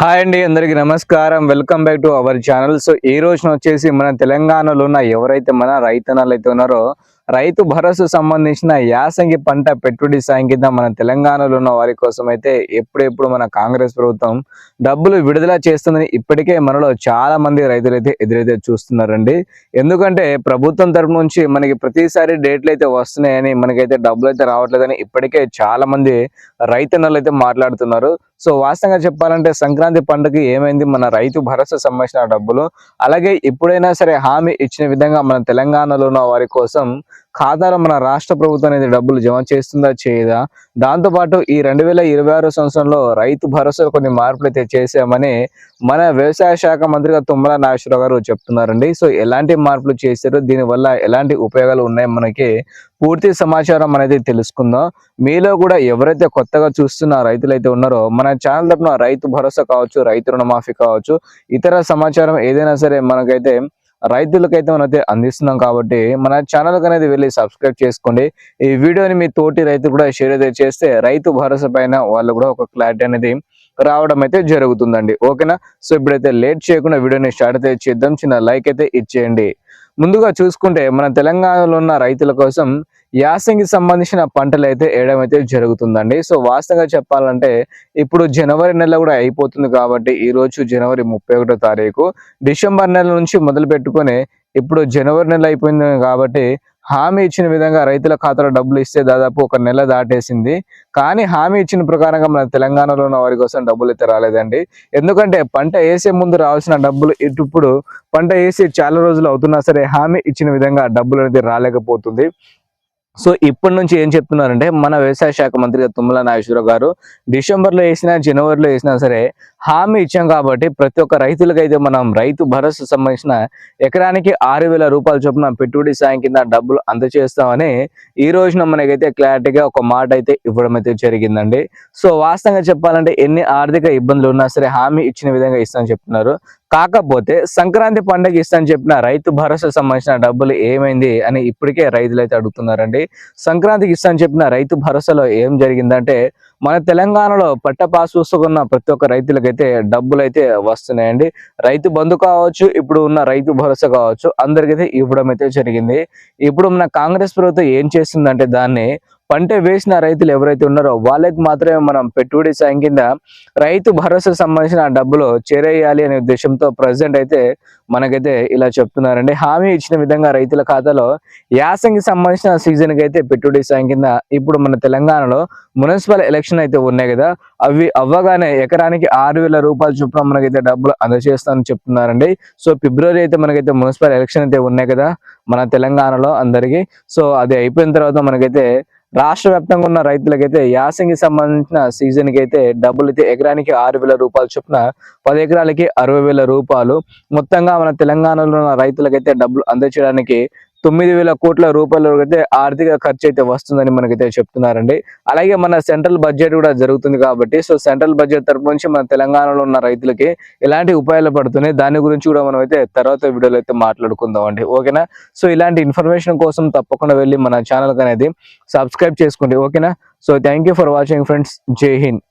Hi అండి అందరికి నమస్కారం. Welcome back to our channel. So ఈ రోజున వచ్చేసి మన తెలంగాణలో ఉన్న ఎవరైతే మన రైతన్నలు అయితే ఉన్నారో రైతు భరోసా సంబంధించిన యాసంగి పంట పెట్టుబడి సాయం కింద మన తెలంగాణలో ఉన్న వారి కోసం అయితే ఎప్పుడెప్పుడు మన కాంగ్రెస్ ప్రభుత్వం డబ్బులు విడుదల చేస్తుందని ఇప్పటికే మనలో చాలా మంది రైతులు అయితే ఎదురైతే చూస్తున్నారండి. ఎందుకంటే ప్రభుత్వం తరపు నుంచి మనకి ప్రతిసారి డేట్లు అయితే వస్తున్నాయని మనకైతే డబ్బులు అయితే రావట్లేదని ఇప్పటికే చాలా మంది రైతన్నలు అయితే మాట్లాడుతున్నారు. సో వాస్తవంగా చెప్పాలంటే సంక్రాంతి పండుగకి ఏమైంది? మన రైతు భరోసా సంబంధించిన డబ్బులు. అలాగే ఎప్పుడైనా సరే హామీ ఇచ్చిన విధంగా మన తెలంగాణలో ఉన్న వారి కోసం ఖాతాలో మన రాష్ట్ర ప్రభుత్వం అనేది డబ్బులు జమ చేస్తుందా చేయదా? దాంతోపాటు ఈ రెండు వేల ఇరవై ఆరు సంవత్సరంలో రైతు భరోసాలో కొన్ని మార్పులు అయితే చేశామని మన వ్యవసాయ శాఖ మంత్రిగా తుమ్మల నాగేశ్వరరావు గారు చెప్తున్నారండి. సో ఎలాంటి మార్పులు చేశారు? దీనివల్ల ఎలాంటి ఉపయోగాలు ఉన్నాయి? మనకి పూర్తి సమాచారం అనేది తెలుసుకుందాం. మీలో కూడా ఎవరైతే కొత్తగా చూస్తున్న రైతులు అయితే ఉన్నారో మన ఛానల్ తరఫున రైతు భరోసా కావచ్చు రైతు రుణమాఫీ కావచ్చు ఇతర సమాచారం ఏదైనా సరే మనకైతే రైతులకైతే మనం అయితే అందిస్తున్నాం కాబట్టి మన ఛానల్ అనేది వెళ్ళి సబ్స్క్రైబ్ చేసుకోండి. ఈ వీడియోని మీ తోటి రైతు కూడా షేర్ అయితే చేస్తే రైతు భరోసా పైన వాళ్ళు కూడా ఒక క్లారిటీ అనేది రావడం అయితే జరుగుతుందండి. ఓకేనా? సో ఇప్పుడైతే లేట్ చేయకుండా వీడియోని స్టార్ట్ అయితే చేద్దాం. చిన్న లైక్ అయితే ఇచ్చేయండి. ముందుగా చూసుకుంటే మన తెలంగాణలో ఉన్న రైతుల కోసం యాసంగి సంబంధించిన పంటలు అయితే వేయడం అయితే జరుగుతుందండి. సో వాస్తవంగా చెప్పాలంటే ఇప్పుడు జనవరి నెల కూడా అయిపోతుంది కాబట్టి ఈ రోజు జనవరి ముప్పై ఒకటో తారీఖు. డిసెంబర్ నెల నుంచి మొదలు పెట్టుకొని ఇప్పుడు జనవరి నెల అయిపోయింది కాబట్టి హామీ ఇచ్చిన విధంగా రైతుల ఖాతాలో డబ్బులు ఇస్తే దాదాపు ఒక నెల దాటేసింది. కానీ హామీ ఇచ్చిన ప్రకారంగా మన తెలంగాణలో ఉన్న వారి కోసం డబ్బులు అయితే రాలేదండి. ఎందుకంటే పంట వేసే ముందు రావాల్సిన డబ్బులు ఇటు ఇప్పుడు పంట వేసి చాలా రోజులు అవుతున్నా సరే హామీ ఇచ్చిన విధంగా డబ్బులు అనేది రాలేకపోతుంది. సో ఇప్పటి నుంచి ఏం చెప్తున్నారంటే మన వ్యవసాయ శాఖ మంత్రి తుమ్మల నాగేశ్వరరావు గారు డిసెంబర్లో వేసినా జనవరిలో వేసినా సరే హామీ ఇచ్చాం కాబట్టి ప్రతి ఒక్క రైతులకైతే మనం రైతు భరోసా సంబంధించిన ఎకరానికి ఆరు వేల రూపాయల చొప్పున పెట్టుబడి సాయం కింద డబ్బులు అందజేస్తామని ఈ రోజున మనకైతే క్లారిటీగా ఒక మాట అయితే ఇవ్వడం అయితే జరిగిందండి. సో వాస్తవంగా చెప్పాలంటే ఎన్ని ఆర్థిక ఇబ్బందులు ఉన్నా సరే హామీ ఇచ్చిన విధంగా ఇస్తామని చెప్తున్నారు. కాకపోతే సంక్రాంతి పండుగ ఇస్తామని చెప్పిన రైతు భరోసా సంబంధించిన డబ్బులు ఏమైంది అని ఇప్పటికే రైతులు అయితే అడుగుతున్నారండి. సంక్రాంతికి ఇస్తామని చెప్పిన రైతు భరోసాలో ఏం జరిగిందంటే మన తెలంగాణలో పట్ట పాస్ ప్రతి ఒక్క రైతులకైతే డబ్బులు అయితే వస్తున్నాయండి. రైతు బంధు కావచ్చు ఇప్పుడు ఉన్న రైతు భరోసా కావచ్చు అందరికైతే ఇవ్వడం అయితే జరిగింది. ఇప్పుడు మన కాంగ్రెస్ ప్రభుత్వం ఏం చేస్తుందంటే దాన్ని పంట వేసిన రైతులు ఎవరైతే ఉన్నారో వాళ్ళకి మాత్రమే మనం పెట్టుబడి సాయం కింద రైతు భరోసా సంబంధించిన డబ్బులు చేరేయాలి అనే ఉద్దేశంతో ప్రజెంట్ అయితే మనకైతే ఇలా చెప్తున్నారండి. హామీ ఇచ్చిన విధంగా రైతుల ఖాతాలో యాసంగి సంబంధించిన సీజన్కి అయితే పెట్టుబడి సాయం కింద ఇప్పుడు మన తెలంగాణలో మున్సిపల్ ఎలక్షన్ అయితే ఉన్నాయి కదా అవి అవ్వగానే ఎకరానికి ఆరు వేల రూపాయల చొప్పున మనకైతే డబ్బులు అందజేస్తామని చెప్తున్నారండి. సో ఫిబ్రవరి అయితే మనకైతే మున్సిపల్ ఎలక్షన్ అయితే ఉన్నాయి కదా మన తెలంగాణలో అందరికీ. సో అది అయిపోయిన తర్వాత మనకైతే రాష్ట్ర వ్యాప్తంగా ఉన్న రైతులకైతే యాసంగి సంబంధించిన సీజన్కి అయితే డబ్బులు అయితే ఎకరానికి ఆరు వేల రూపాయలు చొప్పున పది ఎకరాలకి అరవై వేల రూపాయలు. మొత్తంగా మన తెలంగాణలో ఉన్న రైతులకైతే డబ్బులు అందచేయడానికి తొమ్మిది వేల కోట్ల రూపాయల అయితే ఆర్థిక ఖర్చు అయితే వస్తుందని మనకైతే చెప్తున్నారండి. అలాగే మన సెంట్రల్ బడ్జెట్ కూడా జరుగుతుంది కాబట్టి సో సెంట్రల్ బడ్జెట్ తరపు నుంచి మన తెలంగాణలో ఉన్న రైతులకి ఎలాంటి ఉపాయాలు పడుతున్నాయి దాని గురించి కూడా మనం అయితే తర్వాత వీడియోలో అయితే మాట్లాడుకుందాం అండి ఓకేనా? సో ఇలాంటి ఇన్ఫర్మేషన్ కోసం తప్పకుండా వెళ్ళి మన ఛానల్కి అనేది సబ్స్క్రైబ్ చేసుకోండి. ఓకేనా? So thank for watching friends. Jai Hind.